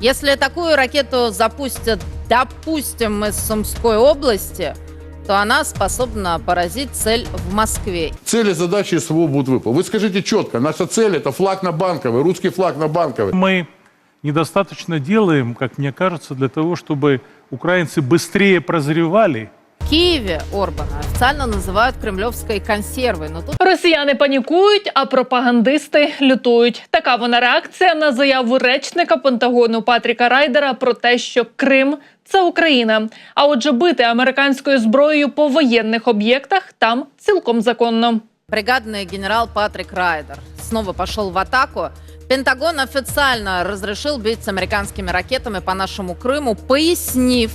Если такую ракету запустят, допустим, из Сумской области, то она способна поразить цель в Москве. Цели, задачи СВО будут выполнены. Вы скажите четко, наша цель это флаг на банковый, русский флаг на банковый. Мы недостаточно делаем, как мне кажется, для того, чтобы украинцы быстрее прозревали. В Киеве Орбана официально называют кремлевской консервой, но тут Росіяни панікують, а пропагандисти лютують. Така вона реакція на заяву речника Пентагону Патріка Райдера про те, що Крим це Україна. А отже, бити американською зброєю по воєнних об'єктах там цілком законно. бригадный генерал Патрик Райдер снова пошел в атаку. Пентагон официально разрешил бить с американскими ракетами по нашему Крыму, пояснив,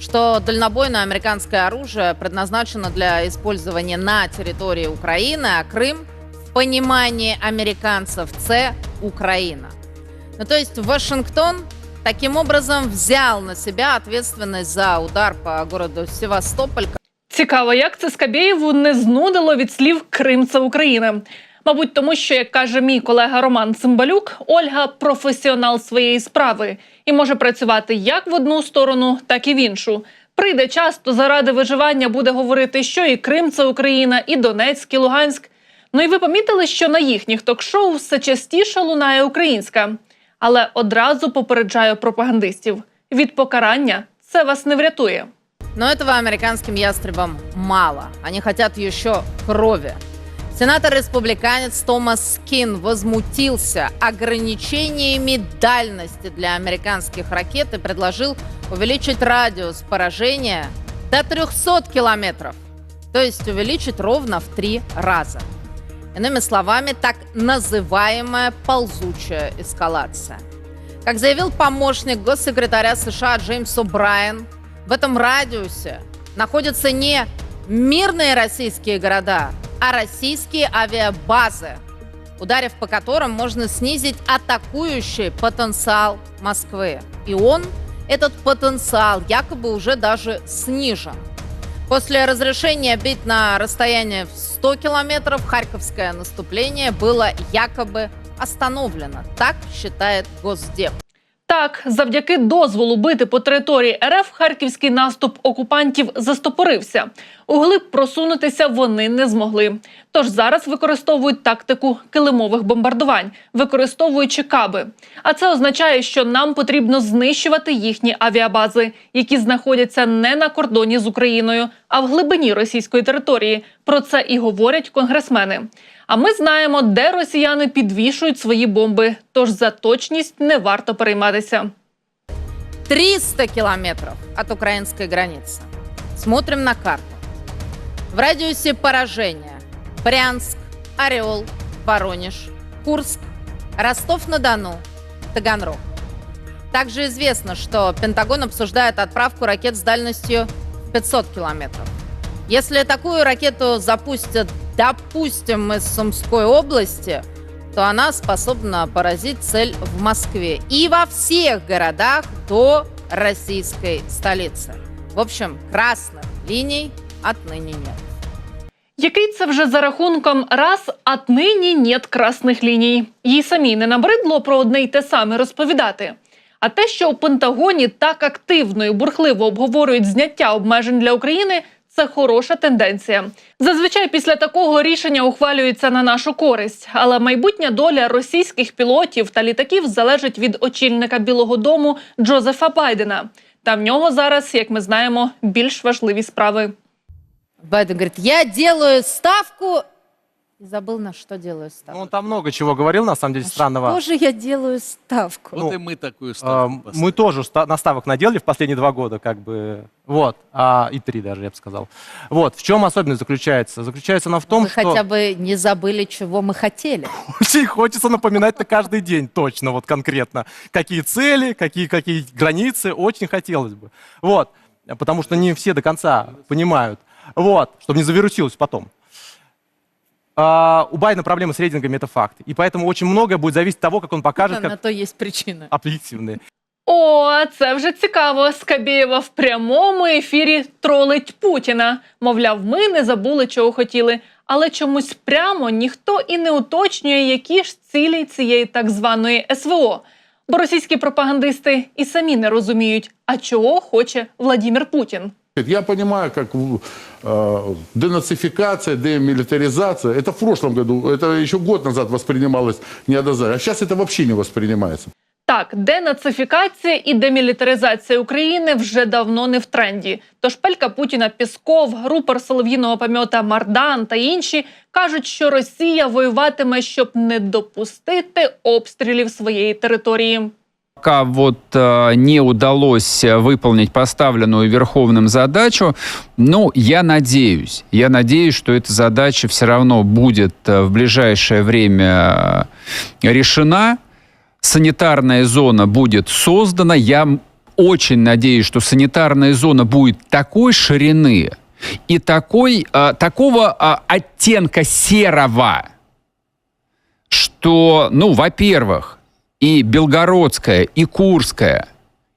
что дальнобойное американское оружие предназначено для использования на территории Украины, а Крым в понимании американцев – це Украина. Ну, то есть Вашингтон таким образом взял на себя ответственность за удар по городу Севастополь, Цікаво, як це Скабєєву не знудило від слів Крим це Україна. Мабуть, тому що, як каже мій колега Роман Цимбалюк, Ольга професіонал своєї справи і може працювати як в одну сторону, так і в іншу. Прийде час, то заради виживання буде говорити, що і Крим це Україна, і Донецьк, і Луганськ. Ну і ви помітили, що на їхніх ток-шоу все частіше лунає українська. Але одразу попереджаю пропагандистів: від покарання це вас не врятує. Но этого американским ястребам мало. Они хотят еще крови. Сенатор-республиканец Томас Кин возмутился ограничениями дальности для американских ракет и предложил увеличить радиус поражения до 300 километров. То есть увеличить ровно в три раза. Иными словами, так называемая ползучая эскалация. Как заявил помощник госсекретаря США Джеймс О'Брайен, в этом радиусе находятся не мирные российские города, а российские авиабазы, ударив по которым можно снизить атакующий потенциал Москвы. И он, этот потенциал, якобы уже даже снижен. После разрешения бить на расстояние в 100 километров харьковское наступление было якобы остановлено. Так считает Госдеп. Так, завдяки дозволу бити по території РФ харківський наступ окупантів застопорився. Углиб просунутися вони не змогли. Тож зараз використовують тактику килимових бомбардувань, використовуючи каби. А це означає, що нам потрібно знищувати їхні авіабази, які знаходяться не на кордоні з Україною, а в глибині російської території. Про це і говорять конгресмени. А ми знаємо, де росіяни підвішують свої бомби. Тож за точність не варто перейматися. 300 километров от украинской границы. Смотрим на карту. В радиусе поражения Брянск, Орел, Воронеж, Курск, Ростов-на-Дону, Таганрог. Также известно, что Пентагон обсуждает отправку ракет с дальностью в 500 километров. Если такую ракету запустят, допустим, из Сумской области, то она способна поразить цель в Москве и во всех городах до российской столицы. В общем, красных линий отныне нет. Який це вже за рахунком раз, отнині нет красних ліній. Їй самій не набридло про одне й те саме розповідати. А те, що у Пентагоні так активно і бурхливо обговорюють зняття обмежень для України, це хороша тенденція. Зазвичай після такого рішення ухвалюється на нашу користь, але майбутня доля російських пілотів та літаків залежить від очільника Білого Дому Джозефа Байдена. Та в нього зараз, як ми знаємо, більш важливі справи. Байден говорить, я делаю ставку... И забыл, на что делаю Ну, ставку. он там много чего говорил, на самом деле, странного. Что же я делаю ставку? Вот Ну, и мы такую А, ставку мы тоже ста- наставок наделали в последние два года, как бы, вот, а, и три даже, я бы сказал. Вот, в чем особенность заключается? Заключается она в том, Вы что хотя бы не забыли, чего мы хотели. очень хочется напоминать-то каждый день, точно, вот конкретно. Какие цели, какие, какие границы, очень хотелось бы. Вот, потому что не все до конца понимают. Вот, чтобы не завирусилось потом. А, у Байдена проблемы с рейтингами, это факт. И поэтому очень многое будет зависеть от того, как он покажет, На как то есть причина. объективные. О, це вже цікаво. Скабєєва в прямому ефірі тролить Путіна. Мовляв, ми не забули, чого хотіли. Але чомусь прямо ніхто і не уточнює, які ж цілі цієї так званої СВО. Бо російські пропагандисти і самі не розуміють, а чого хоче Владімір Путін. Я понимаю, как э, денацификация, демилитаризация, это в прошлом году, это еще год назад воспринималось неоднозначно, а сейчас это вообще не воспринимается. Так, денацифікація і демілітаризація України вже давно не в тренді. Тож пелька Путіна Пісков, рупор солов'їного пам'ята Мардан та інші кажуть, що Росія воюватиме, щоб не допустити обстрілів своєї території. Пока вот э, не удалось выполнить поставленную Верховным задачу, ну, я надеюсь, я надеюсь, что эта задача все равно будет э, в ближайшее время э, решена, санитарная зона будет создана, я очень надеюсь, что санитарная зона будет такой ширины и такой, э, такого э, оттенка серого, что, ну, во-первых, и Белгородская, и Курская,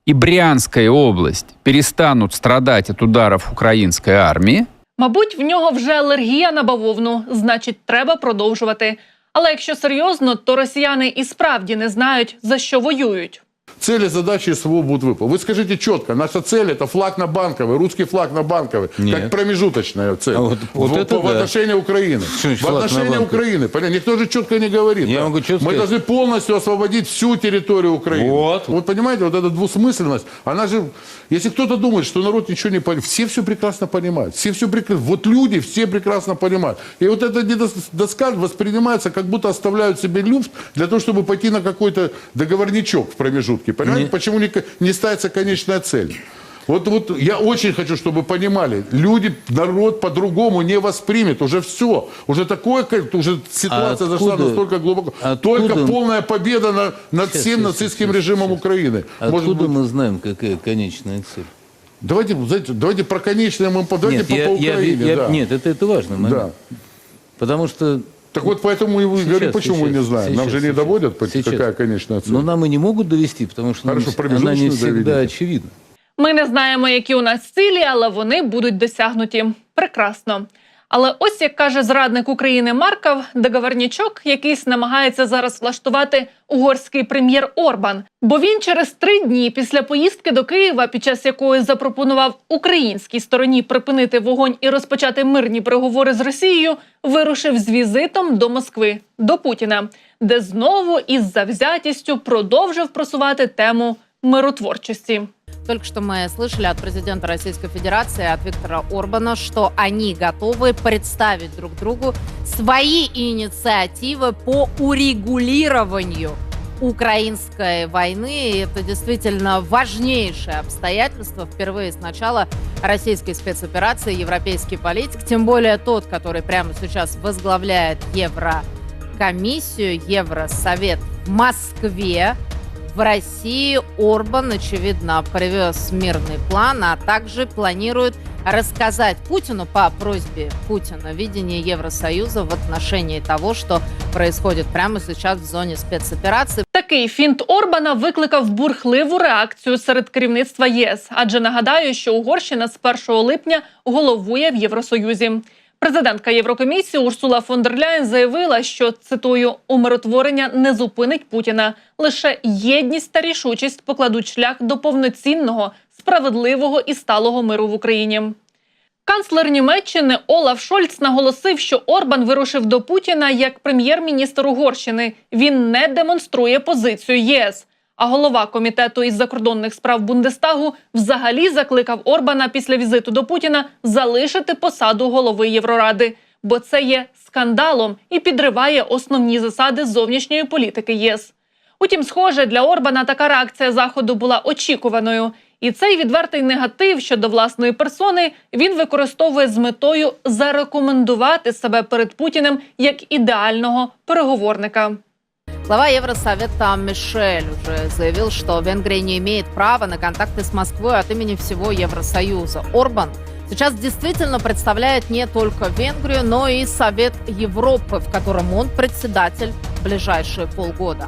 и Брянская область перестанут страдать от ударов украинской армии, Мабуть, в нього вже алергія на бавовну, значить, треба продовжувати. Але якщо серйозно, то росіяни і справді не знають за що воюють. Цели, задачи СВО будут выполнены. Вы скажите четко, наша цель это флаг на Банковой, русский флаг на Банковой, Нет. как промежуточная цель А вот- вот в, это в да. отношении Украины. Что В отношении? Украины. Понятно? Никто же четко не говорит. Я да. могу четко Мы должны полностью освободить всю территорию Украины. Вот. Вот понимаете, вот эта двусмысленность, она же, если кто-то думает, что народ ничего не понимает, все все прекрасно понимают. Все все прекрасно, вот люди все прекрасно понимают. И вот эта доска воспринимается, как будто оставляют себе люфт для того, чтобы пойти на какой-то договорничок в промежутке. Понимаете, Не- почему не, не ставится конечная цель? Вот, вот я очень хочу, чтобы понимали, люди, народ по-другому не воспримет. Уже все. Уже такое, уже ситуация А зашла настолько глубоко. откуда- Только полная победа на- над Сейчас, всем сейчас, нацистским сейчас, режимом сейчас. Украины. Может Откуда быть, мы знаем, какая конечная цель? давайте, знаете, давайте про конечное мы давайте нет, по, я- по я- Украине. я- да. нет, это, это момент. Да. Потому что Так вот поэтому и вы Сейчас, говорите, почему мы сейчас, не знаем. Нам сейчас, же не сейчас. доводят, по- Сейчас. какая конечная цель. но нам и не могут довести, потому что Хорошо, не- она промежуточную не всегда доведите. очевидна. Ми не знаємо, які у нас цілі, але вони будуть досягнуті. Прекрасно. Але ось як каже зрадник України Марков, договорнічок якийсь намагається зараз влаштувати угорський прем'єр Орбан. Бо він через три дні після поїздки до Києва, під час якої запропонував українській стороні припинити вогонь і розпочати мирні переговори з Росією, вирушив з візитом до Москви до Путіна, де знову із завзятістю продовжив просувати тему миротворчості. Только что мы слышали от президента Российской Федерации, от Виктора Орбана, что они готовы представить друг другу свои инициативы по урегулированию украинской войны. И это действительно важнейшее обстоятельство впервые с начала российской спецоперации европейский политик, тем более тот, который прямо сейчас возглавляет Еврокомиссию, Евросовет в Москве. В России Орбан, очевидно, привез мирный план, а также планирует рассказать Путину по просьбе Путина видение Евросоюза в отношении того, что происходит прямо сейчас в зоне спецоперации. Такий фінт Орбана викликав бурхливу реакцію серед керівництва єС. Адже нагадаю, що Угорщина з 1 липня головує в Євросоюзі. Президентка Єврокомісії Урсула фон дер Ляєн заявила, що цитую умиротворення не зупинить Путіна. Лише єдність та рішучість покладуть шлях до повноцінного, справедливого і сталого миру в Україні. Канцлер Німеччини Олаф Шольц наголосив, що Орбан вирушив до Путіна як прем'єр-міністр Угорщини. Він не демонструє позицію ЄС. А голова комітету із закордонних справ Бундестагу взагалі закликав Орбана після візиту до Путіна залишити посаду голови Євроради, бо це є скандалом і підриває основні засади зовнішньої політики ЄС. Утім, схоже, для Орбана така реакція заходу була очікуваною. І цей відвертий негатив щодо власної персони він використовує з метою зарекомендувати себе перед Путіним як ідеального переговорника. Глава Евросовета Мишель уже заявил, что Венгрия не имеет права на контакты с Москвой от имени всего Евросоюза. Орбан сейчас действительно представляет не только Венгрию, но и Совет Европы, в котором он председатель в ближайшие полгода.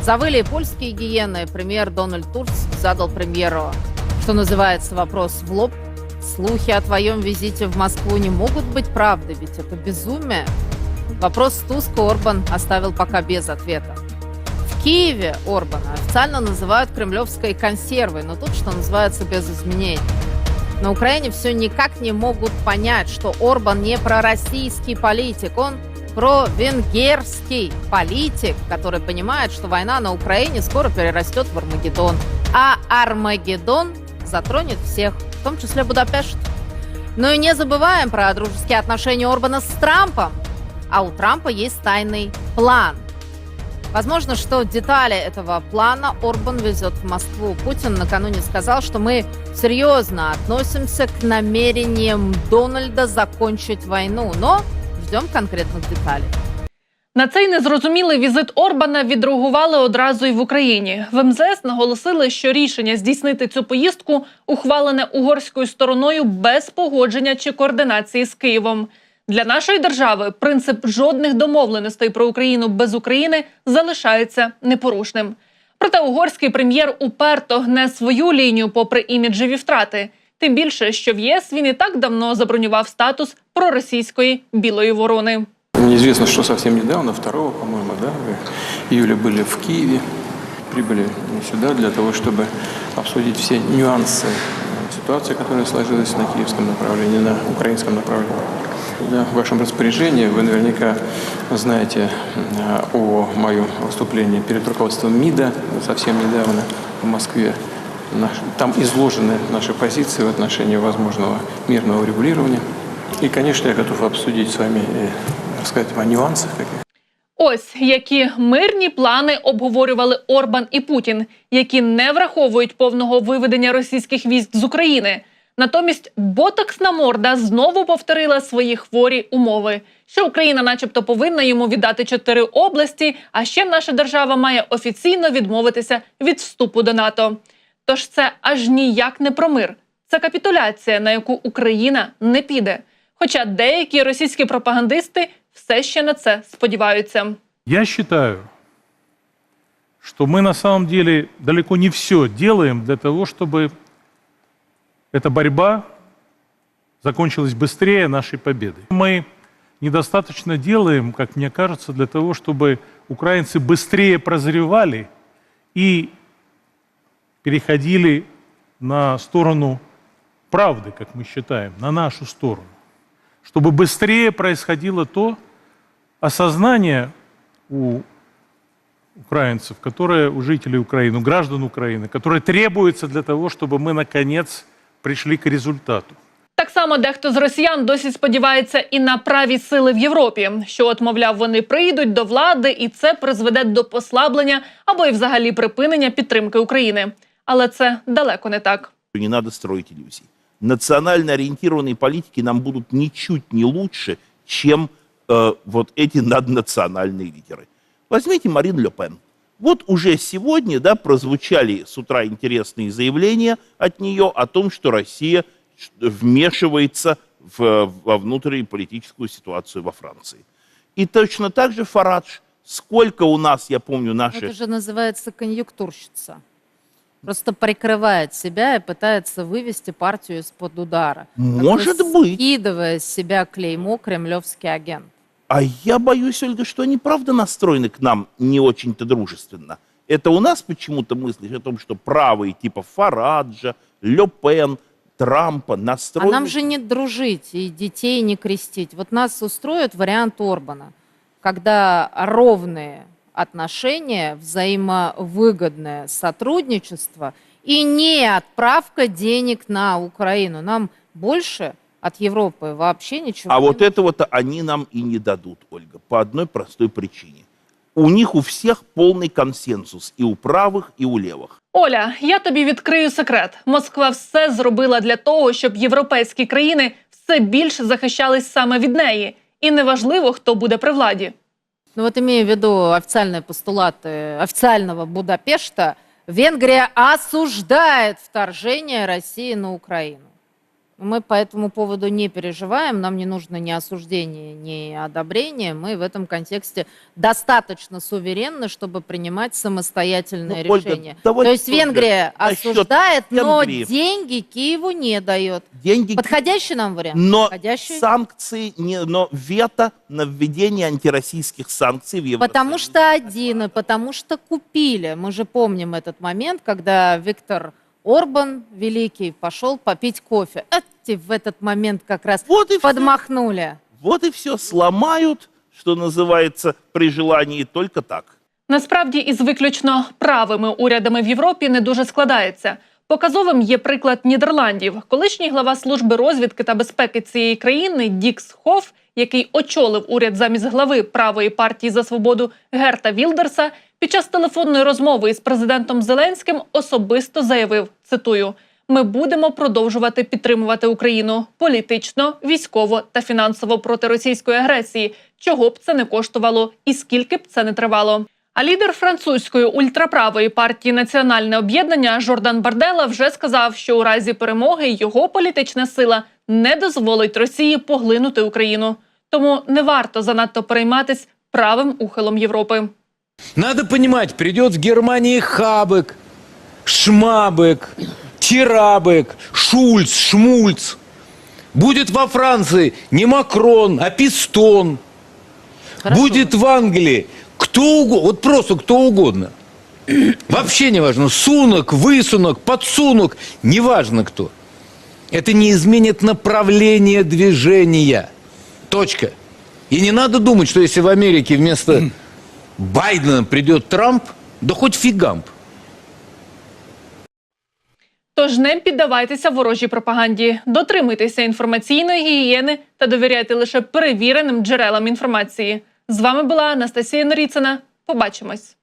Завыли польские гиены. Премьер Дональд Турск задал премьеру, что называется, вопрос в лоб. Слухи о твоем визите в Москву не могут быть правдой, ведь это безумие. Вопрос Туска Орбан оставил пока без ответа. В Киеве Орбана официально называют кремлевской консервой, но тут, что называется, без изменений. На Украине все никак не могут понять, что Орбан не пророссийский политик, он провенгерский политик, который понимает, что война на Украине скоро перерастет в Армагеддон. А Армагеддон затронет всех, в том числе Будапешт. Ну и не забываем про дружеские отношения Орбана с Трампом. А у Трампа есть тайный план. Возможно, что детали этого плана Орбан везет в Москву. Путин накануне сказал, что мы серьезно относимся к намерениям Дональда закончить войну, но ждем конкретных деталей. На цей незрозумілий візит Орбана відреагували одразу й в Україні. В МЗС наголосили, що рішення здійснити цю поїздку ухвалене угорською стороною без погодження чи координації з Києвом. Для нашої держави принцип жодних домовленостей про Україну без України залишається непорушним. Проте угорський прем'єр уперто гне свою лінію попри іміджеві втрати. Тим більше, що в ЄС він і так давно забронював статус проросійської білої ворони. Мне известно, что совсем недавно, 2 по-моему, да, вы, июля были в Киеве, прибыли сюда для того, чтобы обсудить все нюансы э, ситуации, которая сложилась на киевском направлении, на украинском направлении. Да, в вашем распоряжении вы наверняка знаете э, о моем выступлении перед руководством МИДа совсем недавно в Москве. Наш- Там изложены наши позиции в отношении возможного мирного регулирования. И, конечно, я готов обсудить с вами и рассказать вам о нюансах каких. Ось які мирні плани обговорювали Орбан і Путін, які не враховують повного виведення російських військ з України. Натомість ботоксна морда знову повторила свої хворі умови, що Україна, начебто, повинна йому віддати чотири області. А ще наша держава має офіційно відмовитися від вступу до НАТО. Тож це аж ніяк не про мир. Це капітуляція, на яку Україна не піде. Хоча деякі російські пропагандисти все ще на це сподіваються. Я считаю, что мы на самом деле далеко не все делаем для того, чтобы эта борьба закончилась быстрее нашей победы. Мы недостаточно делаем, как мне кажется, для того, чтобы украинцы быстрее прозревали и переходили на сторону правды, как мы считаем, на нашу сторону. Чтобы быстрее происходило то осознание у украинцев, которое у жителей Украины, у граждан Украины, которое требуется для того, чтобы мы наконец пришли к результату. Так само дехто з росіян досі сподівається і на праві сили в Європі, що, от, мовляв, вони прийдуть до влади, і це призведе до послаблення або й взагалі припинення підтримки України. Але це далеко не так. Не надо строить иллюзий. Национально ориентированные политики нам будут ничуть не лучше, чем э, вот эти наднациональные лидеры. Возьмите Марин Ле Пен. Вот уже сегодня да, прозвучали с утра интересные заявления от нее о том, что Россия вмешивается в, во внутреннюю политическую ситуацию во Франции. И точно так же Фарадж. Сколько у нас, я помню, наши... Это же называется конъюнктурщица. Просто прикрывает себя и пытается вывести партию из-под удара. Может быть. Скидывая с себя клеймо «кремлевский агент». А я боюсь, Ольга, что они правда настроены к нам не очень-то дружественно. Это у нас почему-то мыслишь о том, что правые типа Фараджа, Ле Пен, Трампа А настроены... нам же не дружить и детей не крестить. Вот нас устроит вариант Орбана, когда ровные отношения, взаимовыгодное сотрудничество и не отправка денег на Украину. Нам больше от Европы вообще ничего А не вот этого-то они нам и не дадут, Ольга, по одной простой причине. У них у всех полный консенсус и у правых, и у левых. Оля, я тобі відкрию секрет. Москва все зробила для того, щоб європейські країни все більше захищались саме від неї. І неважливо, хто буде при владі. Ну вот имея в виду официальные постулаты официального Будапешта, Венгрия осуждает вторжение России на Украину. Мы по этому поводу не переживаем, нам не нужно ни осуждения, ни одобрения. Мы в этом контексте достаточно суверенны, чтобы принимать самостоятельные Ну, Ольга, решения. давайте То есть Венгрия осуждает, но Венгрии. деньги Киеву не дает. Деньги Подходящий нам вариант? Но Подходящий? санкции, не, но вето на введение антироссийских санкций в Евросоюзе. Потому что один, и потому что купили. Мы же помним этот момент, когда Виктор Орбан великий пошел попить кофе. Эти в этот момент как раз Вот и всё. подмахнули. Вот и все, сломают, что называется, при желании только так. Насправді, із виключно правими урядами в Європі не дуже складається. Показовим є приклад Нідерландів. Колишній глава служби розвідки та безпеки цієї країни Дікс Хоф, який очолив уряд замість глави правої партії за свободу Герта Вілдерса, під час телефонної розмови із президентом Зеленським особисто заявив: цитую. Ми будемо продовжувати підтримувати Україну політично, військово та фінансово проти російської агресії, чого б це не коштувало і скільки б це не тривало. А лідер французької ультраправої партії Національне об'єднання Жордан Бардела вже сказав, що у разі перемоги його політична сила не дозволить Росії поглинути Україну. Тому не варто занадто перейматись правим ухилом Європи. Надо понимать, придет с Германии Хабек, Шмабек, Тирабек, Шульц, Шмульц. Будет во Франции не Макрон, а Пистон. Хорошо. Будет в Англии кто угодно, вот просто кто угодно. Вообще не важно, сунок, высунок, подсунок, неважно кто. Это не изменит направление движения. Точка. И не надо думать, что если в Америке вместо Байдена придет Трамп, да хоть фигамп. Тож не піддавайтеся ворожій пропаганді, дотримуйтеся інформаційної гігієни та довіряйте лише перевіреним джерелам інформації. З вами була Анастасія Норіцина. Побачимось.